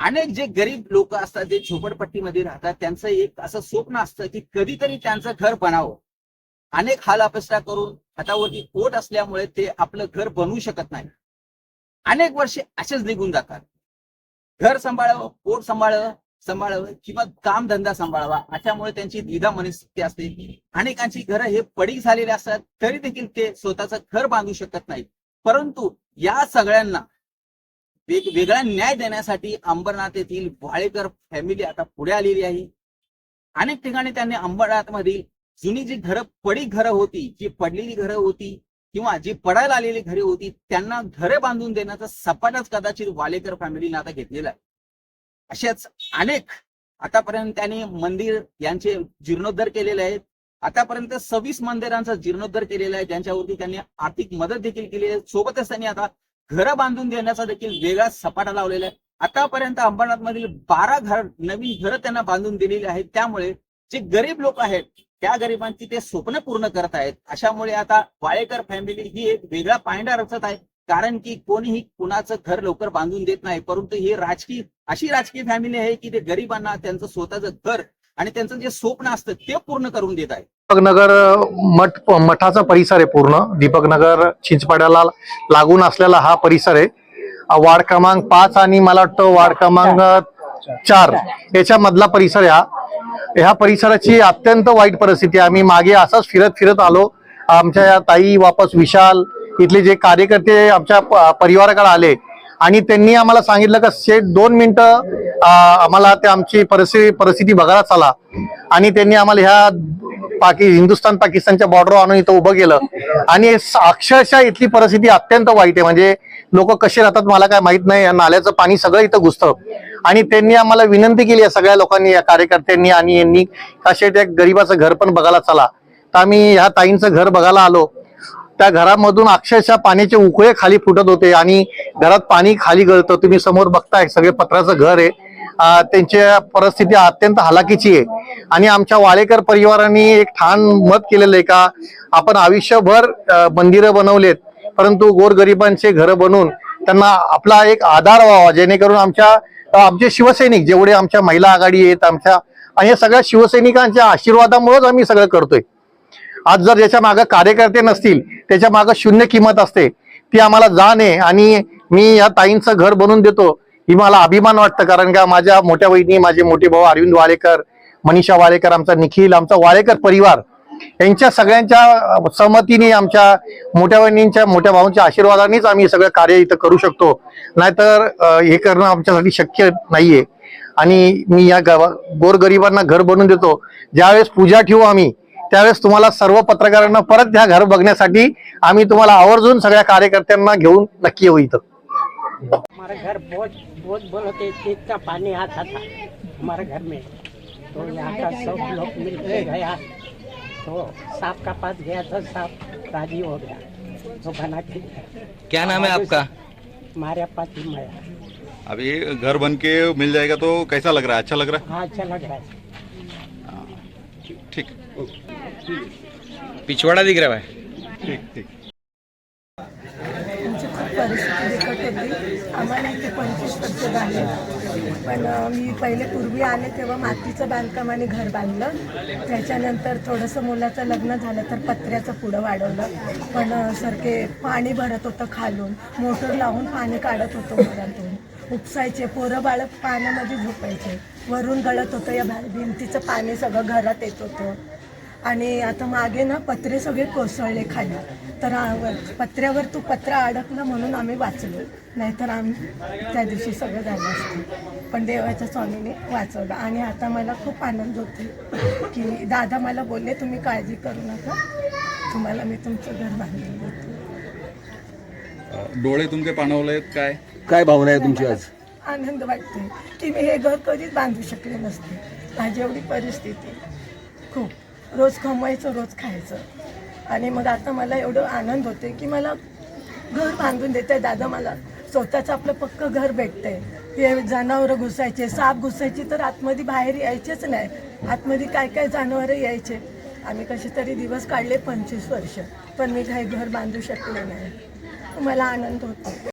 अनेक जे गरीब लोक असतात जे झोपडपट्टीमध्ये राहतात त्यांचं एक असं स्वप्न असतं की कधीतरी त्यांचं घर बनावं. अनेक हाल अपेक्षा करून हातावरती पोट असल्यामुळे ते आपलं घर बनवू शकत नाही. अनेक वर्षे असेच निघून जातात. घर सांभाळावं पोट सांभाळावं सांभाळावं किंवा काम धंदा सांभाळावा अशामुळे त्यांची द्विधा मनस्थिती असते. अनेकांची घरं हे पडीक झालेले असतात तरी देखील ते स्वतःचं घर बांधू शकत नाहीत. परंतु या सगळ्यांना वेगवेगळा न्याय देण्यासाठी अंबरनाथ येथील वाळेकर फॅमिली आता पुढे आलेली आहे. अनेक ठिकाणी त्यांनी अंबरनाथ मधील जुनी जी घरं पडी घरं होती जी पडलेली घरं होती किंवा जी पडायला आलेली घरे होती त्यांना घरे बांधून देण्याचा सपाटाच कदाचित वालेकर फॅमिलीने आता घेतलेला आहे. अशाच अनेक आतापर्यंत त्यांनी मंदिर यांचे जीर्णोद्धार केलेले आहेत. आतापर्यंत सव्वीस मंदिरांचा जीर्णोद्धार केलेला आहे. ज्यांच्यावरती त्यांनी आर्थिक मदत देखील केली आहे. सोबतच त्यांनी आता घरं बांधून देण्याचा देखील वेगळा सपाटा लावलेला आहे. आतापर्यंत अंबरनाथ मधील बारा घर नवीन घरं त्यांना बांधून दिलेली आहेत. त्यामुळे जे गरीब लोक आहेत त्या गरिबांची ते स्वप्न पूर्ण करत आहेत. अशामुळे आता वाळेकर फॅमिली ही एक वेगळा पायंडा रचत आहे. कारण की कोणीही कुणाचं घर लवकर बांधून देत नाही. परंतु ही राजकीय अशी राजकीय फॅमिली आहे की ते गरिबांना त्यांचं स्वतःचं घर आणि त्यांचं जे स्वप्न असतं ते पूर्ण करून देत आहे. दीपकनगर मठ मठाचा परिसर आहे पूर्ण. दीपकनगर चिंचपाड्याला लागून असलेला हा परिसर आहे. वार्ड क्रमांक पाच आणि मला वाटतं वार्ड क्रमांक चार याच्या मधला परिसर आहे हा. ह्या परिसराची अत्यंत वाईट परिस्थिती आहे. आम्ही मागे असंच फिरत फिरत आलो. आमच्या या ताई वापस विशाल इथले जे कार्यकर्ते आमच्या प- परिवाराकडे आले. आणि त्यांनी आम्हाला सांगितलं का शेठ दोन मिनिटं आम्हाला ते आमची परिस्थिती परिस्थिती बघायला चला. आणि त्यांनी आम्हाला ह्या पाकि हिंदुस्थान पाकिस्तानच्या बॉर्डर आणून इथं उभं केलं आणि अक्षरशः इथली परिस्थिती अत्यंत वाईट आहे. म्हणजे लोक कसे राहतात मला काय माहीत नाही. या नाल्याचं पाणी सगळं इथं घुसतं. आणि त्यांनी आम्हाला विनंती केली आहे सगळ्या लोकांनी या कार्यकर्त्यांनी आणि यांनी कसे त्या गरीबाचं घर पण बघायला चला. तर आम्ही ह्या ताईंचं घर बघायला आलो. त्या घरामधून अक्षरशः पाण्याचे उकळे खाली फुटत होते आणि घरात पाणी खाली गळतं. तुम्ही समोर बघताय सगळे पत्राचं घर आहे. त्यांची परिस्थिती अत्यंत हलाखीची आहे. आणि आमच्या वाळेकर परिवारांनी एक ठाण मत केलेलं आहे का आपण आयुष्यभर मंदिरं बनवलेत परंतु गोरगरिबांचे घरं बनवून त्यांना आपला एक आधार व्हावा जेणेकरून आमच्या आमचे शिवसैनिक जेवढे आमच्या महिला आघाडी आहेत आमच्या आणि या सगळ्या शिवसैनिकांच्या आशीर्वादामुळेच आम्ही सगळं करतोय. आज जर ज्याच्या मागं कार्यकर्ते नसतील त्याच्या मागं शून्य किंमत असते ती आम्हाला जाण आहे. आणि मी या ताईंचं घर बनवून देतो. ही मला अभिमान वाटतं कारण का माझ्या मोठ्या बहिणी माझे मोठे भाऊ अरविंद वाळेकर मनीषा वाळेकर आमचा निखिल आमचा वाळेकर परिवार यांच्या सगळ्यांच्या सहमतीने आमच्या मोठ्या बहिणींच्या मोठ्या भाऊंच्या आशीर्वादानेच आम्ही सगळं कार्य इथं करू शकतो. नाहीतर हे करणं आमच्यासाठी शक्य नाहीये. आणि मी या गावा गोरगरिबांना घर बनवून देतो. ज्यावेळेस पूजा ठेवू आम्ही त्यावेळेस तुम्हाला सर्व पत्रकारांना परत ह्या घर बघण्यासाठी आम्ही तुम्हाला आवर्जून सगळ्या कार्यकर्त्यांना घेऊन नक्की येऊ इथं. हमारे घर बहुत बहुत बोलते इतना पानी आता था हमारे घर में। तो यहाँ का सब लोग मिल के गया तो सांप का पास गया तो सांप राज़ी हो गया तो बना के क्या नाम है आपका? हमारे पास ही माया। अभी घर बन के मिल जाएगा तो कैसा लग रहा है? अच्छा लग रहा है? हाँ अच्छा लग रहा है। है। ठीक पिछवाड़ा दिख रहा है ठीक ठीक। परिस्थिती बिकट होती. आम्हाला इथे पंचवीस टक्के झाले. पण मी पहिले पूर्वी आले तेव्हा मातीचं बांधकाम आणि घर बांधलं. त्याच्यानंतर थोडंसं मुलाचं लग्न झालं तर पत्र्याचं पुढं वाढवलं. पण सारखे पाणी भरत होतं खालून. मोटर लावून पाणी काढत होतो घरातून. उपसायचे. पोरं बाळं पाण्यामध्ये झोपायचे. वरून गळत होतं या भिंतीचं पाणी सगळं घरात येत होतं. आणि आता मागे ना पत्रे सगळे कोसळले खाली. तर पत्र्यावर तू पत्रा अडकलं म्हणून आम्ही वाचलो. नाहीतर आम्ही त्या दिवशी सगळं झालं असतं. पण देवाच्या स्वामीने वाचवलं. आणि आता मला खूप आनंद होतो की दादा मला बोलले तुम्ही काळजी करू नका. तुम्हाला मी तुमचं घर बांधून देतो. डोळे तुमचे पाणवले काय? काय भावना आहे तुमची आज? आनंद वाटते की मी हे घर कधीच बांधू शकले नसते. माझी एवढी परिस्थिती खूप. रोज कमवायचं रोज खायचं. आणि मग आता मला एवढं आनंद होते की मला घर बांधून देते दादा मला. स्वतःचं आपलं पक्क घर भेटतंय. हे जनावरं घुसायचे साप घुसायची तर आतमध्ये बाहेर यायचेच नाही. आतमध्ये काय काय जनावरं यायचे. आम्ही कसे तरी दिवस काढले पंचवीस वर्ष. पण मी काही घर बांधू शकले नाही. मला आनंद होतो